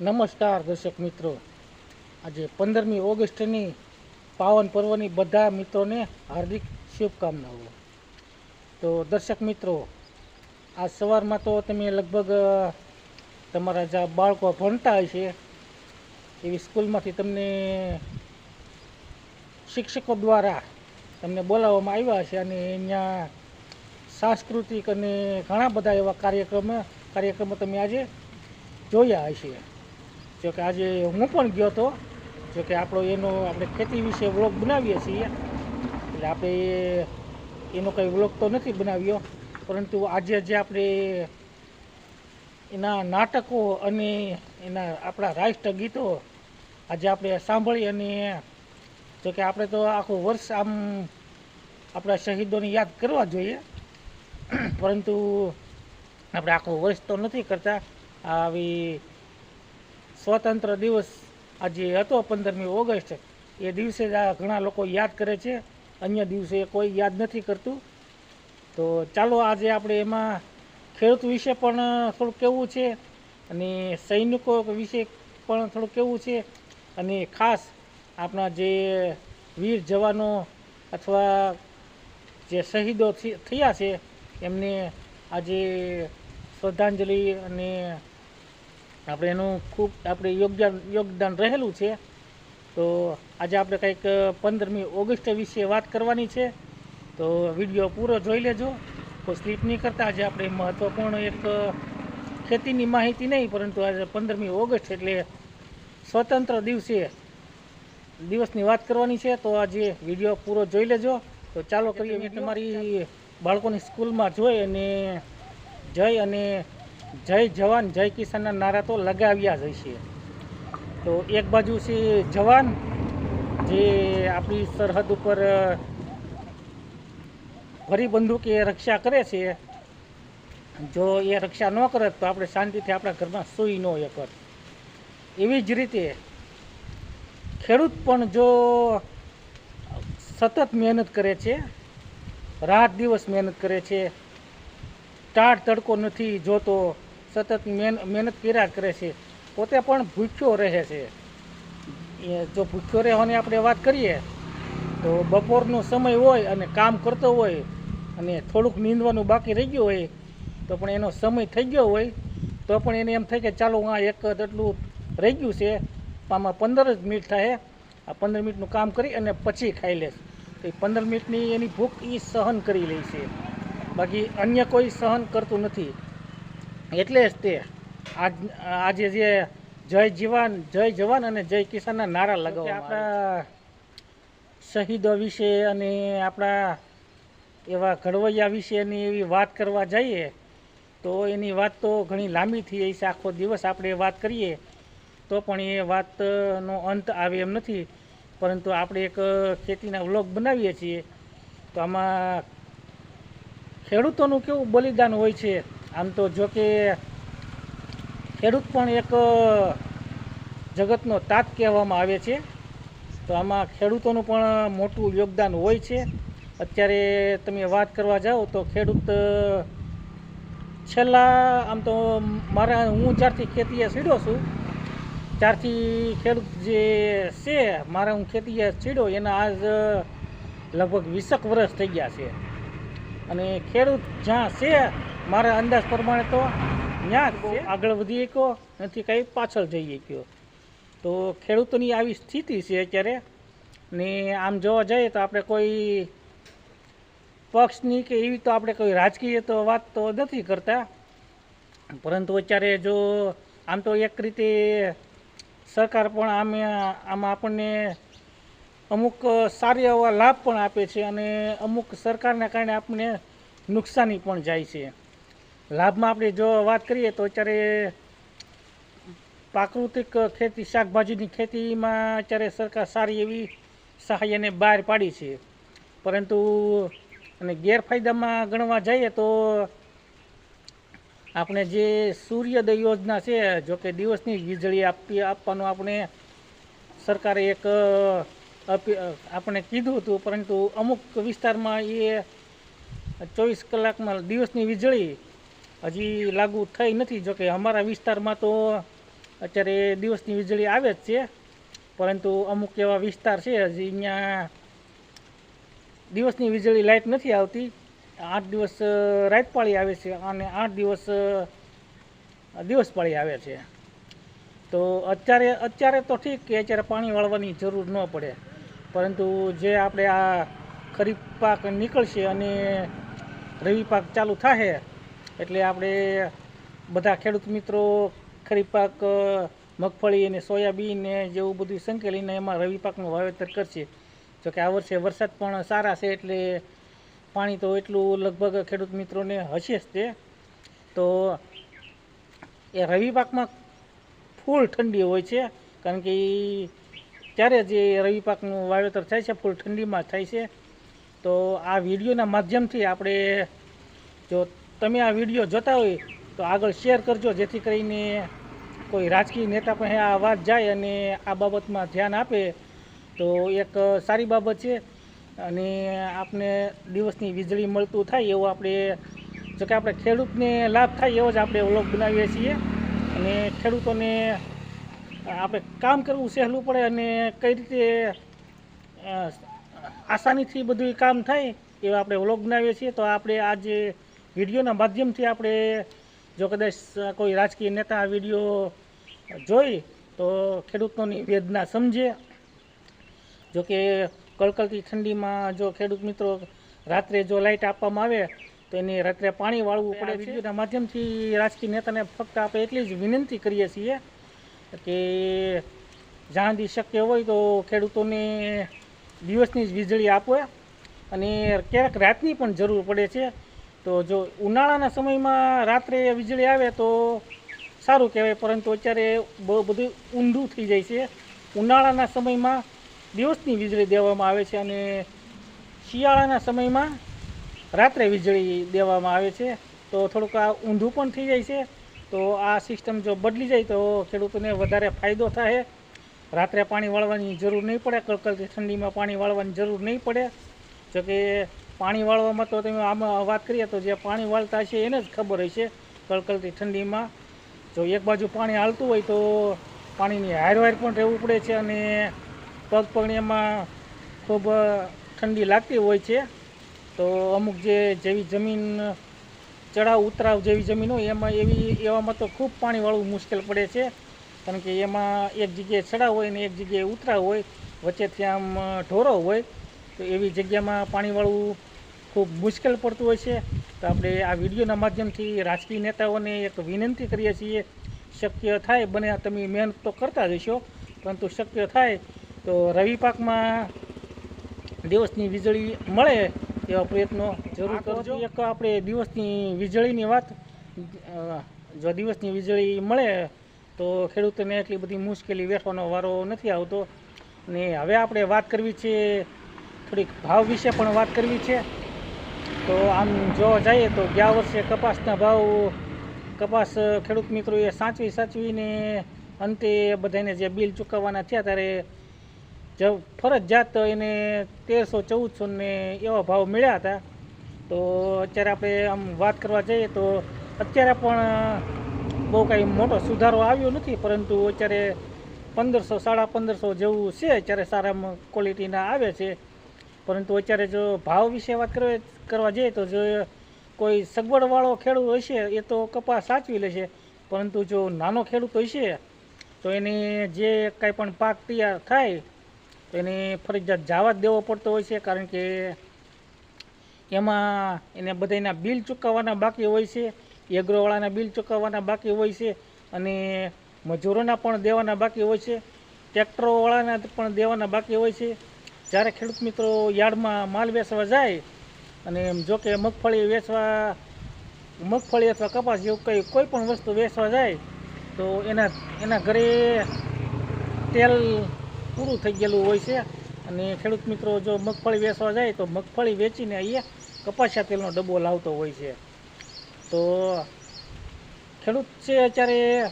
નમસ્કાર દર્શક મિત્રો. આજે પંદરમી ઓગસ્ટની પાવન પર્વની બધા મિત્રોને હાર્દિક શુભકામનાઓ. તો દર્શક મિત્રો, આ સવારમાં તો તમે લગભગ તમારા જ્યાં બાળકો ભણતા હશે એવી સ્કૂલમાંથી તમને શિક્ષકો દ્વારા તમને બોલાવવામાં આવ્યા છે અને અહીંયા સાંસ્કૃતિક અને ઘણા બધા એવા કાર્યક્રમો કાર્યક્રમો તમે આજે જોયા હશે. જો કે આજે હું પણ ગયો હતો. જોકે આપણો એનો આપણે ખેતી વિશે વ્લોગ બનાવીએ છીએ. એટલે આપણે એનો કંઈ વ્લોગ તો નથી બનાવ્યો. પરંતુ આજે જે આપણે એના નાટકો અને એના આપણા રાષ્ટ્ર ગીતો આજે આપણે સાંભળી અને જોકે આપણે તો આખું વર્ષ આમ આપણા શહીદોને યાદ કરવા જોઈએ. પરંતુ આપણે આખું વર્ષ તો નથી કરતા. આવી સ્વતંત્ર દિવસ આજે હતો, પંદરમી ઓગસ્ટ. એ દિવસે જ આ ઘણા લોકો યાદ કરે છે. અન્ય દિવસે કોઈ યાદ નથી કરતું. તો ચાલો આજે આપણે એમાં ખેડૂત વિશે પણ થોડું કેવું છે અને સૈનિકો વિશે પણ થોડુંક કેવું છે. અને ખાસ આપણા જે વીર જવાનો અથવા જે શહીદો થયા છે, એમને આજે શ્રદ્ધાંજલિ અને આપણે એનું ખૂબ આપણે યોગદાન યોગદાન રહેલું છે. તો આજે આપણે કંઈક પંદરમી ઓગસ્ટ વિશે વાત કરવાની છે. તો વીડિયો પૂરો જોઈ લેજો. કોઈ સ્લીપ નહીં કરતા. આજે આપણે મહત્ત્વપૂર્ણ એક ખેતીની માહિતી નહીં પરંતુ આજે પંદરમી ઓગસ્ટ એટલે સ્વતંત્ર દિવસે દિવસની વાત કરવાની છે. તો આજે વીડિયો પૂરો જોઈ લેજો. તો ચાલો કરીએ તમારી બાળકોની સ્કૂલમાં જોઈ અને જઈ અને જય જવાન, જય કિસાનના નારા તો લગાવ્યા જ હશે. તો એક બાજુ છે જવાન, જે આપણી સરહદ ઉપર ભરી બંદૂકે રક્ષા કરે છે. જો એ રક્ષા ન કરે તો આપણે શાંતિથી આપણા ઘરમાં સૂઈ ન એકત એવી જ રીતે ખેડૂત પણ જો સતત મહેનત કરે છે, રાત દિવસ મહેનત કરે છે ટાઢ તડકો નથી જોતો, સતત મહેન- મહેનત કર્યા કરે છે, પોતે પણ ભૂખ્યો રહે છે. જો ભૂખ્યો રહેવાની આપણે વાત કરીએ, તો બપોરનો સમય હોય અને કામ કરતો હોય અને થોડુંક નીંદવાનું બાકી રહી ગયું હોય, તો પણ એનો સમય થઈ ગયો હોય, તો પણ એને એમ થાય કે ચાલો આ એક એટલું રહી ગયું છે આમાં પંદર જ મિનિટ થાય, આ પંદર મિનિટનું કામ કરી અને પછી ખાઈ લેશ. તો એ પંદર મિનિટની એની ભૂખ એ સહન કરી લે છે. બાકી અન્ય કોઈ સહન કરતું નથી. એટલે જ તે આજ આજે જે જય જીવાન જય જવાન અને જય કિસાનના નારા લગાવવા આપણા શહીદો વિશે અને આપણા એવા ઘડવૈયા વિશેની એવી વાત કરવા જઈએ તો એની વાત તો ઘણી લાંબી થઈ છે આખો દિવસ આપણે વાત કરીએ તો પણ એ વાતનો અંત આવે એમ નથી. પરંતુ આપણે એક ખેતીના વ્લોગ બનાવીએ છીએ. તો આમાં ખેડૂતોનું કેવું બલિદાન હોય છે? આમ તો જો કે ખેડૂત પણ એક જગતનો તાત કહેવામાં આવે છે. તો આમાં ખેડૂતોનું પણ મોટું યોગદાન હોય છે. અત્યારે તમે વાત કરવા જાઓ તો ખેડૂત છેલ્લા, આમ તો મારા, હું જ્યારથી ખેતીએ સીડો છું, ત્યારથી ખેડૂત જે છે, મારા હું ખેતીએ સીડો એના આજ લગભગ વીસક વર્ષ થઈ ગયા છે. અને ખેડૂત જ્યાં છે, મારા અંદાજ પ્રમાણે તો ત્યાં આગળ વધી શક્યો નથી કંઈ પાછળ જઈ શક્યો તો ખેડૂતોની આવી સ્થિતિ છે અત્યારે. ને આમ જોવા જઈએ તો આપણે કોઈ પક્ષની કે એવી તો આપણે કોઈ રાજકીય તો વાત તો નથી કરતા. પરંતુ અત્યારે જો આમ તો એક રીતે સરકાર પણ આમે, આમાં આપણને અમુક સારા એવા લાભ પણ આપે છે અને અમુક સરકારના કારણે આપણને નુકસાની પણ જાય છે. લાભમાં આપણે જો વાત કરીએ તો અત્યારે પ્રાકૃતિક ખેતી, શાકભાજીની ખેતીમાં અત્યારે સરકાર સારી એવી સહાયને બહાર પાડી છે. પરંતુ અને ગેરફાયદામાં ગણવા જઈએ તો આપણે જે સૂર્યોદય યોજના છે જો કે દિવસની વીજળી આપી, આપવાનું આપણે સરકારે એક આપણે કીધું હતું પરંતુ અમુક વિસ્તારમાં એ ચોવીસ કલાકમાં દિવસની વીજળી હજી લાગુ થઈ નથી. જોકે અમારા વિસ્તારમાં તો અત્યારે દિવસની વીજળી આવે જ છે પરંતુ અમુક એવા વિસ્તાર છે હજી અહીંયા દિવસની વીજળી લાઇટ નથી આવતી. આઠ દિવસ અ, રાત પાળી આવે છે અને આઠ દિવસ દિવસપાળી દિવસ પાળી આવે છે. તો અત્યારે અત્યારે તો ઠીક કે અત્યારે પાણી વાળવાની જરૂર ન પડે. પરંતુ જે આપણે આ ખરીફ પાક નીકળશે અને રવિ પાક ચાલુ થશે એટલે આપણે બધા ખેડૂત મિત્રો ખરીફ પાક મગફળી અને સોયાબીન ને જેવું બધું સંકેલીને એમાં રવિ પાકનું વાવેતર કરશે. જોકે આ વર્ષે વરસાદ પણ સારા છે, એટલે પાણી તો એટલું લગભગ ખેડૂત મિત્રોને હશે જ તે. તો એ રવિ પાકમાં ફૂલ ઠંડી હોય છે, કારણ કે ત્યારે જે રવિ પાકનું વાવેતર થાય છે, ફૂલ ઠંડીમાં થાય છે, તો આ વિડીયોના માધ્યમથી આપણે જો તમે આ વીડિયો જોતા હોય, તો આગળ શેર કરજો, જેથી કરીને કોઈ રાજકીય નેતા પાસે આ વાત જાય અને આ બાબતમાં ધ્યાન આપે. તો એક સારી બાબત છે, અને આપને દિવસની વીજળી મળતું થાય એવું આપણે, જો કે આપણે ખેડૂતને લાભ થાય એવો જ આપણે વ્લોગ બનાવીએ છીએ. અને ખેડૂતોને આપણે કામ કરવું સહેલું પડે અને કઈ રીતે આસાનીથી બધું કામ થાય એવા આપણે વ્લોગ બનાવીએ છીએ. તો આપણે આજે વિડીયોના માધ્યમથી આપણે જો કદાચ કોઈ રાજકીય નેતા આ વીડિયો જોઈ તો ખેડૂતોની વેદના સમજે. જો કે કળકળતી ઠંડીમાં જો ખેડૂત મિત્રો રાત્રે જો લાઇટ આપવામાં આવે તો એને રાત્રે પાણી વાળવું પડે વિડીયોના માધ્યમથી રાજકીય નેતાને ફક્ત આપણે એટલી જ વિનંતી કરીએ છીએ કે જ્યાં શક્ય હોય તો ખેડૂતોને દિવસની જ વીજળી આપે. અને ક્યારેક રાતની પણ જરૂર પડે છે. તો જો ઉનાળાના સમયમાં રાત્રે વીજળી આવે તો સારું કહેવાય, પરંતુ અત્યારે બહુ બધું ઊંધું થઈ જાય છે. ઉનાળાના સમયમાં દિવસની વીજળી દેવામાં આવે છે અને શિયાળાના સમયમાં રાત્રે વીજળી દેવામાં આવે છે. તો થોડુંક આ ઊંધું પણ થઈ જાય છે. તો આ સિસ્ટમ જો બદલી જાય તો ખેડૂતોને વધારે ફાયદો થાય. રાત્રે પાણી વાળવાની જરૂર નહીં પડે, કડકડતી ઠંડીમાં પાણી વાળવાની જરૂર નહીં પડે. જો કે પાણી વાળવામાં તો તમે આમાં વાત કરીએ તો જે પાણી વાળતા છે એને જ ખબર હશે કડકડતી ઠંડીમાં. જો એક બાજુ પાણી હાલતું હોય તો પાણીની હારવાર પણ રહેવું પડે છે અને પગ પગણીમાં ખૂબ ઠંડી લાગતી હોય છે. તો અમુક જે જેવી જમીન ચડાવ ઉતરાવ જેવી જમીન એમાં એવી, એવામાં તો ખૂબ પાણી વાળવું મુશ્કેલ પડે છે. કારણ કે એમાં એક જગ્યાએ ચડાવ હોય ને એક જગ્યાએ ઉતરાવ હોય, વચ્ચેથી આમ ઢોરો હોય, તો એવી જગ્યામાં પાણી વાળવું ખૂબ મુશ્કેલ પડતું હોય છે. તો આપણે આ વિડીયોના માધ્યમથી રાજકીય નેતાઓને એક વિનંતી કરીએ છીએ, શક્ય થાય બને તમે મહેનત તો કરતા જ હશો, પરંતુ શક્ય થાય તો રવિ પાકમાં દિવસની વીજળી મળે એવા પ્રયત્નો જરૂર કરજો. એક આપણે દિવસની વીજળીની વાત. જો દિવસની વીજળી મળે તો ખેડૂતોને એટલી બધી મુશ્કેલી વેઠવાનો વારો નથી આવતો. ને હવે આપણે વાત કરવી છે થોડીક ભાવ વિશે પણ વાત કરવી છે. તો આમ જોવા જઈએ તો ગયા વર્ષે કપાસના ભાવ કપાસ ખેડૂત મિત્રોએ સાચવી સાચવીને અંતે બધાને જે બિલ ચૂકવવાના થયા ત્યારે જ ફરજિયાત એને તેરસો, ચૌદસો ને એવા ભાવ મળ્યા હતા. તો અત્યારે આપણે આમ વાત કરવા જઈએ તો અત્યારે પણ બહુ કાંઈ મોટો સુધારો આવ્યો નથી, પરંતુ અત્યારે પંદરસો, સાડા પંદરસો જેવું છે, અત્યારે સારામાં ક્વોલિટીના આવે છે. પરંતુ અત્યારે જો ભાવ વિશે વાત કરવા કરવા જઈએ તો જો કોઈ સગવડવાળો ખેડૂત હશે એ તો કપાસ સાચવી લેશે પરંતુ જો નાનો ખેડૂત હશે તો એને જે કાંઈ પણ પાક તૈયાર થાય તો એને ફરજિયાત જવા જ દેવો પડતો હોય છે, કારણ કે એમાં એને બધાના બિલ ચૂકવવાના બાકી હોય છે, એગ્રોવાળાના બિલ ચૂકવવાના બાકી હોય છે, અને મજૂરોના પણ દેવાના બાકી હોય છે, ટ્રેક્ટરોવાળાના પણ દેવાના બાકી હોય છે. જ્યારે ખેડૂત મિત્રો યાર્ડમાં માલ વેચવા જાય, અને જો કે મગફળી વેચવા, મગફળી અથવા કપાસ જેવું કંઈ કોઈ પણ વસ્તુ વેચવા જાય, તો એના એના ઘરે તેલ પૂરું થઈ ગયેલું હોય છે. અને ખેડૂત મિત્રો, જો મગફળી વેચવા જાય તો મગફળી વેચીને અહીંયા કપાસિયા તેલનો ડબ્બો લાવતો હોય છે. તો ખેડૂત છે અત્યારે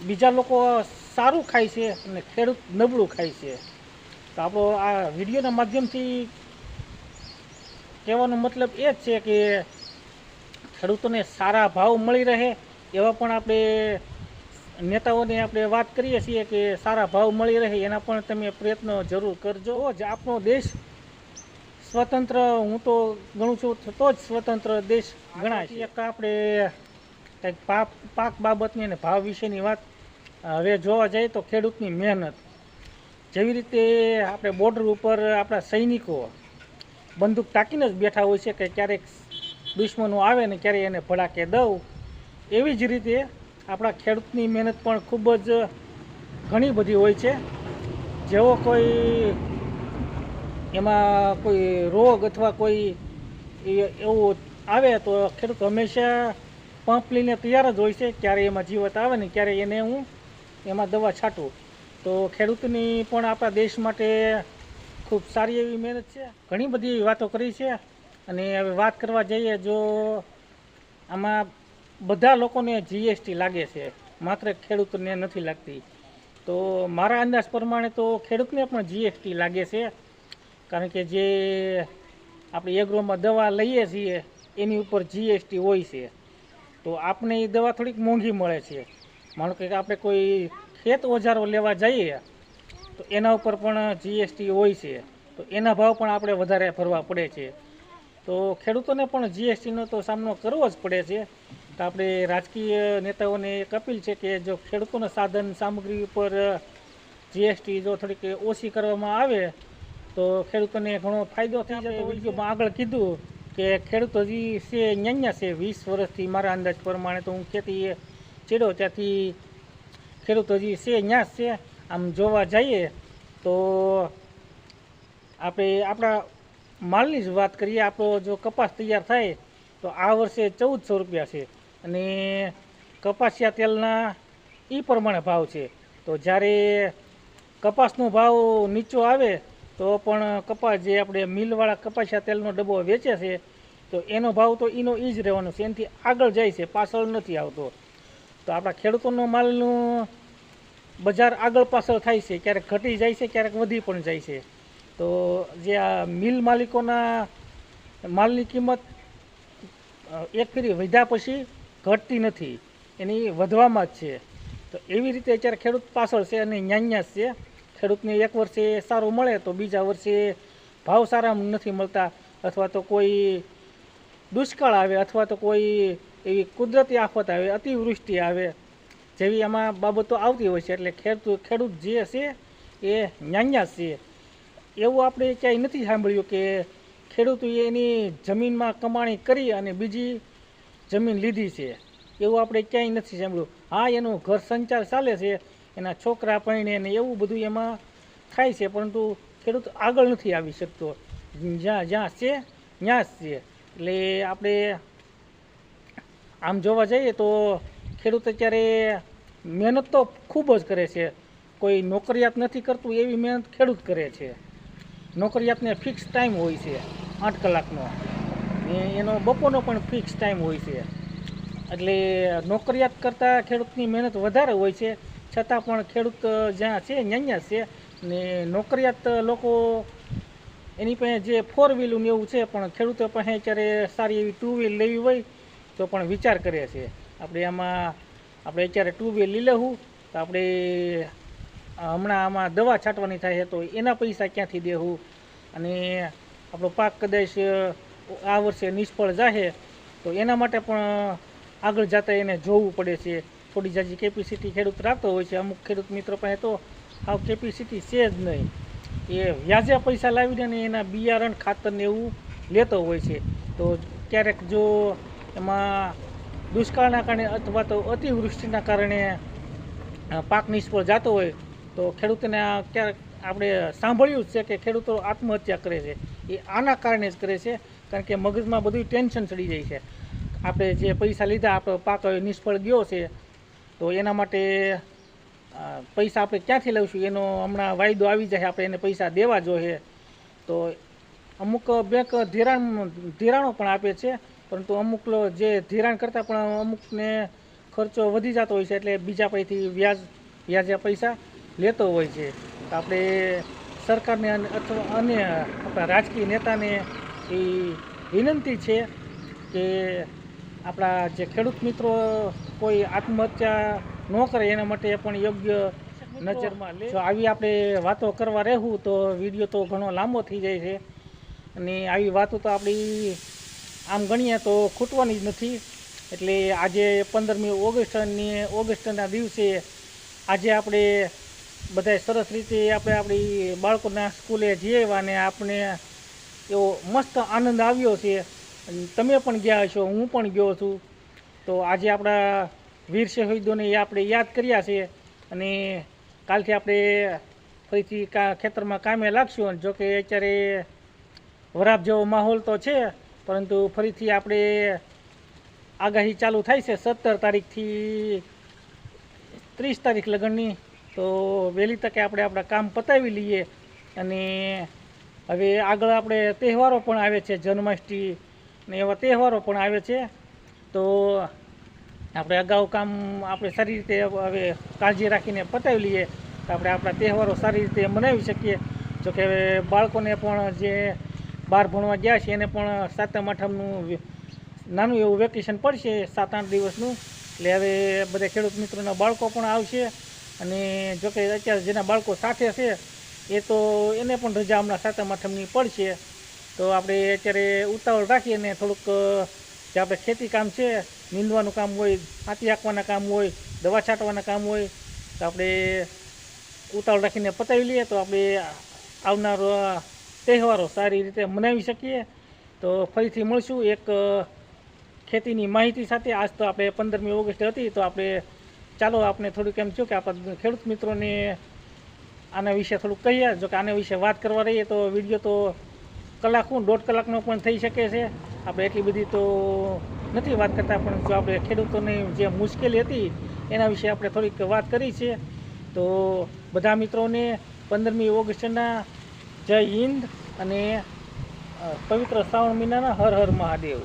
બીજા લોકો સારું ખાય છે અને ખેડૂત નબળું ખાય છે. તો આપણો આ વિડીયોના માધ્યમથી કહેવાનો મતલબ એ જ છે કે ખેડૂતોને સારા ભાવ મળી રહે એવા પણ આપણે નેતાઓને આપણે વાત કરીએ છીએ કે સારા ભાવ મળી રહે એના પણ તમે પ્રયત્નો જરૂર કરજો. જ આપણો દેશ સ્વતંત્ર, હું તો ગણું છું તો જ સ્વતંત્ર દેશ ગણાય એક આપણે કંઈક પાક પાક બાબતની અને ભાવ વિશેની વાત, હવે જોવા જઈએ તો ખેડૂતની મહેનત. જેવી રીતે આપણે બોર્ડર ઉપર આપણા સૈનિકો બંદૂક તાકીને જ બેઠા હોય છે કે ક્યારેક દુશ્મનો આવે ને ક્યારેય એને ભડાકે દઉં. એવી જ રીતે આપણા ખેડૂતની મહેનત પણ ખૂબ જ ઘણી બધી હોય છે. જેવો કોઈ એમાં કોઈ રોગ અથવા કોઈ એવું આવે તો ખેડૂત હંમેશા પંપ લઈને તૈયાર જ હોય છે. ક્યારે એમાં જીવત આવે ને ક્યારે એને હું એમાં દવા છાંટું. તો ખેડૂતની પણ આપણા દેશ માટે ખૂબ સારી એવી મહેનત છે. ઘણી બધી વાતો કરી છે. અને હવે વાત કરવા જઈએ જો આમાં બધા લોકોને જીએસટી લાગે છે. માત્ર ખેડૂતને નથી લાગતી. તો મારા અંદાજ પ્રમાણે તો ખેડૂતને પણ જીએસટી લાગે છે. કારણ કે જે આપણે એગ્રોમાં દવા લઈએ છીએ, એની ઉપર જીએસટી હોય છે. તો આપણે એ દવા થોડીક મોંઘી મળે છે. માનો કે આપણે કોઈ ખેત ઓજારો લેવા જઈએ, તો એના ઉપર પણ જીએસટી હોય છે. તો એના ભાવ પણ આપણે વધારે ભરવા પડે છે. તો ખેડૂતોને પણ જીએસટીનો તો સામનો કરવો જ પડે છે. તો આપણે રાજકીય નેતાઓને એક અપીલ છે કે જો ખેડૂતોના સાધન સામગ્રી ઉપર જીએસટી જો થોડીક ઓછી કરવામાં આવે તો ખેડૂતોને ઘણો ફાયદો થઈ જતો વિડીયોમાં આગળ કીધું કે ખેડૂતો હજી છે ન્યાન્યા છે વીસ વર્ષથી મારા અંદાજ પ્રમાણે તો હું ખેતી ચેડો ત્યાંથી ખેડૂતો હજી છે ન્યાસ છે આમ જોવા જઈએ તો આપણે આપણા માલની જ વાત કરીએ આપણો જો કપાસ તૈયાર થાય તો આ વર્ષે ચૌદસો રૂપિયા છે. અને કપાસિયા તેલના એ પ્રમાણે ભાવ છે. તો જ્યારે કપાસનો ભાવ નીચો આવે, તો પણ કપાસ જે આપણે મિલવાળા કપાસિયા તેલનો ડબ્બો વેચે છે, તો એનો ભાવ તો એનો એ જ રહેવાનો છે. એનાથી આગળ જાય છે, પાછળ નથી આવતો. તો આપણા ખેડૂતોનો માલનું બજાર આગળ પાછળ થાય છે, ક્યારેક ઘટી જાય છે, ક્યારેક વધી પણ જાય છે. તો જે આ મિલ માલિકોના માલની કિંમત એક ફેરી વધ્યા પછી ઘટતી નથી. એની વધવામાં જ છે. તો એવી રીતે અત્યારે ખેડૂત પાછળ છે અને ન્યાન્યા છે. ખેડૂતને એક વર્ષે સારું મળે તો બીજા વર્ષે ભાવ સારા નથી મળતા અથવા તો કોઈ દુષ્કાળ આવે અથવા તો કોઈ એવી કુદરતી આફત આવે, અતિવૃષ્ટિ આવે જેવી આમાં બાબતો આવતી હોય છે. એટલે ખેડૂત ખેડૂત જે છે એ ન્યાન્યા છે. એવું આપણે ક્યાંય નથી સાંભળ્યું કે ખેડૂતોએ એની જમીનમાં કમાણી કરી અને બીજી જમીન લીધી છે. એવું આપણે ક્યાંય નથી સાંભળ્યું. હા, એનું ઘર સંચાર ચાલે છે. એના છોકરા પરણે ને એવું બધું એમાં થાય છે, પરંતુ ખેડૂત આગળ નથી આવી શકતો. જ્યાં જ્યાં છે, ત્યાં જ છે. એટલે આપણે આમ જોવા જઈએ તો ખેડૂત અત્યારે મહેનત તો ખૂબ જ કરે છે. કોઈ નોકરિયાત નથી કરતું એવી મહેનત ખેડૂત કરે છે. નોકરિયાતને ફિક્સ ટાઈમ હોય છે, આઠ કલાકનો. એનો બપોરનો પણ ફિક્સ ટાઈમ હોય છે. એટલે નોકરિયાત કરતાં ખેડૂતની મહેનત વધારે હોય છે. છતાં પણ ખેડૂત જ્યાં છે ત્યાં છે ને નોકરિયાત લોકો એની પાસે જે ફોર વ્હીલું એવું છે, પણ ખેડૂતો પાસે અત્યારે સારી એવી ટુ વ્હીલ લેવી હોય તો પણ વિચાર કરે છે. આપણે આમાં, આપણે અત્યારે ટુ વ્હીલ લઈ લેવું, તો આપણે હમણાં આમાં દવા છાંટવાની થાય તો એના પૈસા ક્યાંથી દેવું? અને આપણો પાક કદાચ આ વર્ષે નિષ્ફળ જાહે, તો એના માટે પણ આગળ જતાં એને જોવું પડે છે. થોડી જાજી કેપેસિટી ખેડૂત રાખતો હોય છે. અમુક ખેડૂત મિત્રો પાસે તો આ કેપેસિટી છે જ નહીં. એ વ્યાજે પૈસા લાવીને એના બિયારણ ખાતરને એવું લેતો હોય છે. તો ક્યારેક જો એમાં દુષ્કાળના કારણે અથવા તો અતિવૃષ્ટિના કારણે પાક નિષ્ફળ જતો હોય, તો ખેડૂતને ક્યારેક આપણે સાંભળ્યું જ છે કે ખેડૂતો આત્મહત્યા કરે છે. એ આના કારણે જ કરે છે. કારણ કે મગજમાં બધું ટેન્શન ચડી જાય છે. આપણે જે પૈસા લીધા, આપણો પાક નિષ્ફળ ગયો છે, તો એના માટે પૈસા આપણે ક્યાંથી લઈશું? એનો હમણાં વાયદો આવી જાય, આપણે એને પૈસા દેવા જોઈએ. તો અમુક બેંક ધિરાણ, ધિરાણો પણ આપે છે, પરંતુ અમુક જે ધિરાણ કરતાં પણ અમુકને ખર્ચો વધી જતો હોય છે, એટલે બીજા પૈથી વ્યાજ, વ્યાજે પૈસા લેતો હોય છે. તો આપણે સરકારને અથવા અને આપણા રાજકીય નેતાને એ વિનંતી છે કે આપણા જે ખેડૂત મિત્રો કોઈ આત્મહત્યા ન કરે એના માટે પણ યોગ્ય નજરમાં જો આવી આપણે વાતો કરવા રહેવું તો વીડિયો તો ઘણો લાંબો થઈ જાય છે. અને આવી વાતો તો આપણી આમ ગણીએ તો ખૂટવાની જ નથી. એટલે આજે પંદરમી ઓગસ્ટની ઓગસ્ટના દિવસે આજે આપણે બધાય સરસ રીતે આપણે આપણી બાળકોના સ્કૂલે જઈએ અને આપણે એવો મસ્ત આનંદ આવ્યો છે. તમે પણ ગયા છો હું પણ ગયો છું. તો આજે આપણા વીર શહીદોને આપણે યાદ કર્યા છે. અને કાલથી આપણે ફરીથી ખેતરમાં કામે લાગશું. જો કે અત્યારે વરાપ જેવો માહોલ તો છે, પરંતુ ફરીથી આપણે આગાહી ચાલુ થાય છે સત્તર તારીખથી ત્રીસ તારીખ લગ્નની. તો વહેલી તકે આપણે આપણા કામ પતાવી લઈએ. અને હવે આગળ આપણે તહેવારો પણ આવે છે, જન્માષ્ટમી ને એવા તહેવારો પણ આવે છે. તો આપણે અગાઉ કામ આપણે સારી રીતે હવે કાળજી રાખીને પતાવી લઈએ તો આપણે આપણા તહેવારો સારી રીતે મનાવી શકીએ. જોકે હવે બાળકોને પણ જે બહાર ભણવા ગયા છે, એને પણ સાતમ, આઠમનું નાનું એવું વેકેશન પડશે સાત આઠ દિવસનું. એટલે હવે બધા ખેડૂત મિત્રોના બાળકો પણ આવશે અને જોકે અત્યારે જેના બાળકો સાથે છે એ તો એને પણ રજા હમણાં સાતમ આઠમની પડશે. તો આપણે અત્યારે ઉતાવળ રાખીએ ને થોડુંક જે આપણે ખેતી કામ છે, નીંદવાનું કામ હોય, હાથી હાંકવાના કામ હોય, દવા છાંટવાના કામ હોય, તો આપણે ઉતાવળ રાખીને પતાવી લઈએ. તો આપણે આવનાર તહેવારો સારી રીતે મનાવી શકીએ. તો ફરીથી મળશું એક ખેતીની માહિતી સાથે. આજ તો આપણે પંદરમી ઓગસ્ટ હતી, તો આપણે ચાલો આપણે થોડુંક એમ થયું કે આપણા ખેડૂત મિત્રોને આના વિશે થોડુંક કહીએ. જો કે આના વિશે વાત કરવા રહીએ તો વીડિયો તો કલાક હું દોઢ કલાકનો પણ થઈ શકે છે. આપણે એટલી બધી તો નથી વાત કરતા, પણ જો આપણે ખેડૂતોની જે મુશ્કેલી હતી, એના વિશે આપણે થોડીક વાત કરી છે. તો બધા મિત્રોને પંદરમી ઓગસ્ટના જય હિન્દ અને પવિત્ર શ્રાવણ મહિનાના હર હર મહાદેવ.